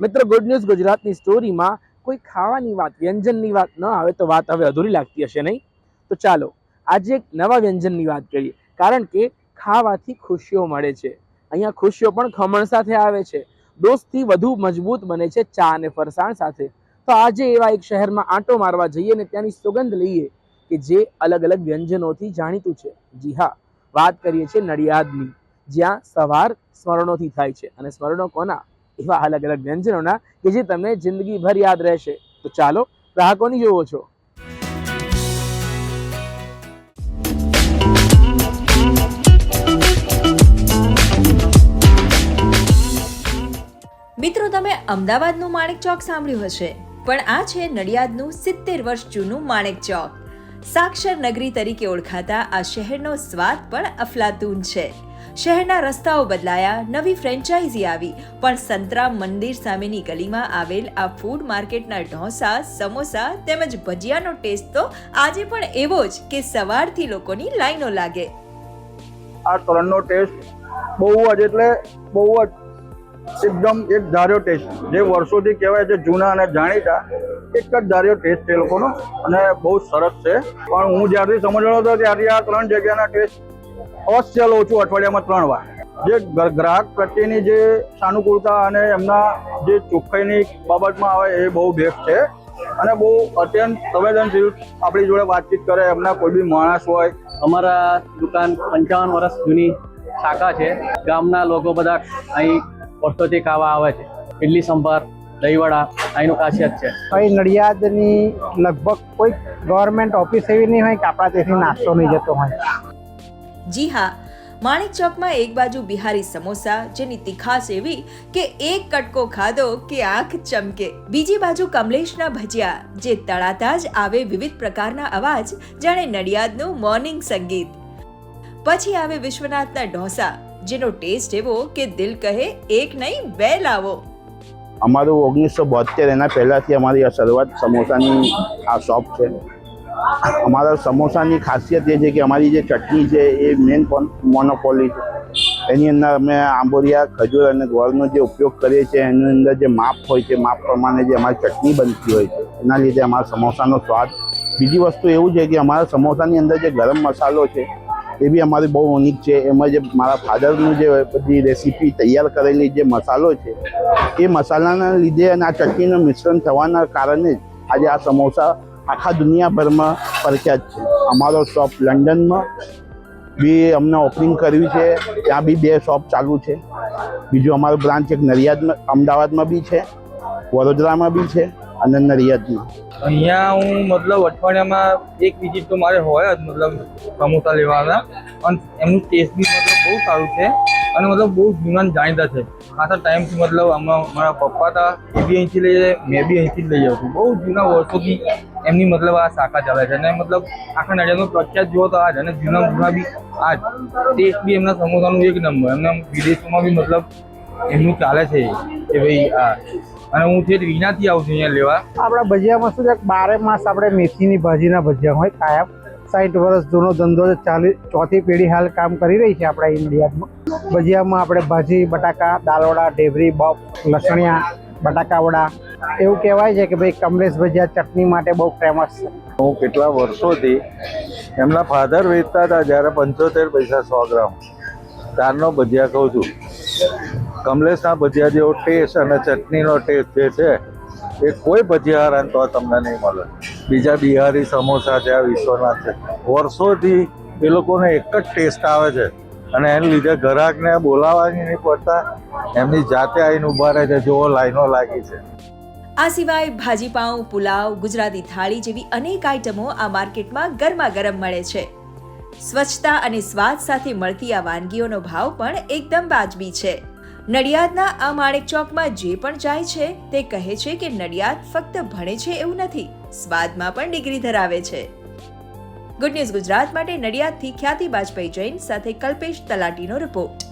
મિત્રો good news ગુજરાતની સ્ટોરીમાં કોઈ ખાવાની વાત, વ્યંજનની વાત ન આવે તો વાત હવે અધૂરી લાગતી હશે નહીં. તો ચાલો, આજે એક નવા વ્યંજનની વાત કરીએ. કારણ કે ખાવાથી ખુશીઓ મળે છે. અહીંયા ખુશીઓ પણ ખમણ સાથે આવે છે. દોસ્તી વધુ મજબૂત બને છે ચા અને ફરસાણ સાથે. તો આજે એવા એક શહેરમાં આંટો મારવા જઈએ અને ત્યાંની સુગંધ લઈએ કે જે અલગ અલગ વ્યંજનોથી જાણીતું છે. જી હા, વાત કરીએ છીએ નડિયાદની, જ્યાં સવાર સ્મરણોથી થાય છે. અને સ્મરણો કોના? એવા અલગ અલગ વ્યંજનોના કે જે તમને જિંદગીભર યાદ રહેશે. તો ચાલો ગ્રાહકોની જોવો છો. મિત્રો, તમે અમદાવાદનું માણેક ચોક સાંભળ્યું હશે, પણ આ છે નડિયાદનું સિત્તેર વર્ષ જૂનું માણેક ચોક. સાક્ષર નગરી તરીકે ઓળખાતા આ શહેરનો સ્વાદ પણ અફલાતૂન છે. શહેરના રસ્તાઓ બદલાયા, નવી ફ્રેન્ચાઇઝી આવી, પણ સંતરામ મંદિર સામેની ગલીમાં આવેલ આ ફૂડ માર્કેટના ઢોસા, સમોસા તેમજ ભજીયાનો ટેસ્ટ તો આજે પણ એવો જ કે સવારથી લોકોની લાઈનો લાગે. આ ત્રણનો ટેસ્ટ બહુ જ એટલે બહુ જ એકદમ એક ધાર્યો ટેસ્ટ જે વર્ષોથી કહેવાય છે જૂના અને જાણીતા, એક જ ધાર્યો ટેસ્ટ છે લોકોનો અને બહુ સરસ છે. પણ હું જ્યારથી સમજણો હતો ત્યારથી આ ત્રણ જગ્યાના ટેસ્ટ અવશ્ય લઉં છું અઠવાડિયામાં ત્રણ વાર. જે ગ્રાહક પ્રત્યેની જે સાનુકૂળતા અને એમના જે ચોખ્ખાઈની બાબતમાં આવે એ બહુ બેસ્ટ છે. અને બહુ અત્યંત સંવેદનશીલ આપણી જોડે વાતચીત કરે એમના કોઈ બી માણસ હોય. અમારા દુકાન પંચાવન વર્ષ જૂની શાખા છે. ગામના લોકો બધા અહીં વર્ષોથી ખાવા આવે છે. ઇડલી સંભાર દહીંવડા અહીંનું ખાસિયત છે. અહીં નડિયાદની લગભગ કોઈ ગવર્મેન્ટ ઓફિસ એવી નહીં હોય કે આપણા ત્યાંથી નાસ્તો નહીં જતો હોય. જી હા, માણેક ચોકમાં એક બાજુ બિહારી સમોસા, જેની તીખાશ એવી કે એક કટકો ખાધો કે આંખ ચમકે. બીજી બાજુ કમલેશના ભજીયા, જે તળાતા જ આવે વિવિધ પ્રકારના અવાજ, જાણે નડિયાદનું મોર્નિંગ સંગીત. પછી આવે વિશ્વનાથના ઢોસા, જેનો ટેસ્ટ એવો કે દિલ કહે એક નહીં, બે લાવો. અમારું ઓગણીસો બોતેર એના પહેલાંથી અમારી આ શરૂઆત સમોસાની આ શોપ છે. અમારા સમોસાની ખાસિયત એ છે કે અમારી જે ચટણી છે એ મેન મોનોપોલી છે. એની અંદર અમે આંબોરિયા, ખજૂર અને ગોળનો જે ઉપયોગ કરીએ છીએ, એની અંદર જે માપ હોય છે, માપ પ્રમાણે જે અમારી ચટણી બનતી હોય છે, એના લીધે અમારા સમોસાનો સ્વાદ. બીજી વસ્તુ એવું છે કે અમારા સમોસાની અંદર જે ગરમ મસાલો છે, એ બી અમારી બહુ યુનિક છે. એમાં જે મારા ફાધરનું જે બધી રેસીપી તૈયાર કરેલી જે મસાલો છે, એ મસાલાના લીધે અને આ ચટણીનું મિશ્રણ થવાના કારણે જ આજે આ સમોસા આખા દુનિયાભરમાં પ્રખ્યાત છે. અમારો શોપ લંડનમાં. બી અમને ઓપનિંગ કર્યું છે. ત્યાં બી બે શોપ ચાલુ છે. બીજું અમારું બ્રાન્ચ એક નડિયાદમાં, અમદાવાદમાં બી છે. વડોદરામાં બી છે અને નડિયાદમાં. અહીંયા હું મતલબ અઠવાડિયામાં એક વિઝિટ તો મારે હોય જ મતલબ સમોસા લેવાના. અને એમનું ટેસ્ટ બી મતલબ બહુ સારું છે અને મતલબ બહુ જૂના જાણીતા છે. ખાસા ટાઈમથી મતલબ આમાં મારા પપ્પા હતા, એ બી અહીંથી લઈ જાય, મેં બી અહીંથી જ લઈ જાઉં છું. બહુ જૂના વર્ષોથી એમની મતલબ આ શાખા ચાલે છે અને મતલબ આખા નડિયાદનો પ્રખ્યાત જુઓ તો આ જ અને જૂના જૂના બી આ જ. ટેસ્ટ બી એમના સમોસાનું એક નંબર. એમને વિદેશોમાં બી મતલબ એમનું ચાલે છે કે ભાઈ આ. અને હું છે વિનાથી આવું છું અહીંયા લેવા. આપણા ભજીયામાં શું છે. બારે માસ આપણે મેથીની ભાજીના ભજીયા હોય કાયમ. સાઠ વર્ષ જૂનો ધંધો છે. ચાલી, ચોથી પેઢી હાલ કામ કરી રહી છે આપણા ઇન્ડિયામાં. ભજીયામાં આપણે ભાજી, બટાકા દાલવડા ઢેબરી, બફ, લસણિયા, બટાકા વડા એવું કહેવાય છે કે ભાઈ કમલેશ ભજીયા ચટણી માટે બહુ ફેમસ છે. હું કેટલા વર્ષોથી એમના ફાધર વેચતા હતા જ્યારે પંચોતેર પૈસા સો ગ્રામ. ત્યારનો ભજીયા કહું છું. કમલેશના ભજીયા જેવો ટેસ્ટ અને ચટણીનો ટેસ્ટ જે છે, એ કોઈ ભજીયા હારાને તો તમને નહીં મળે. બીજા બિહારી સમોસા છે, આ વિશ્વનાથ છે. વર્ષોથી એ લોકોને એક જ ટેસ્ટ આવે છે. અને એને લીધે ગ્રાહકને બોલાવવાની નહીં પડતા, એમની જાતે આવીને ઊભા રહે છે જોવો લાઈનો લાગી છે. આ સિવાય ભાજીપાઉં, પુલાવ, ગુજરાતી થાળી જેવી અનેક આઇટમો આ માર્કેટમાં ગરમા ગરમ મળે છે. સ્વચ્છતા અને સ્વાદ સાથે મળતી આ વાનગીઓનો ભાવ પણ એકદમ વાજબી છે. નડિયાદના આ માણેક ચોકમાં જે પણ જાય છે, તે કહે છે કે નડિયાદ ફક્ત ભણે છે એવું નથી, સ્વાદમાં પણ ડિગ્રી ધરાવે છે. ગુડ ન્યૂઝ ગુજરાત માટે નડિયાદથી ખ્યાતિ બાજપાઈ જૈન સાથે કલ્પેશ તલાટીનો રિપોર્ટ.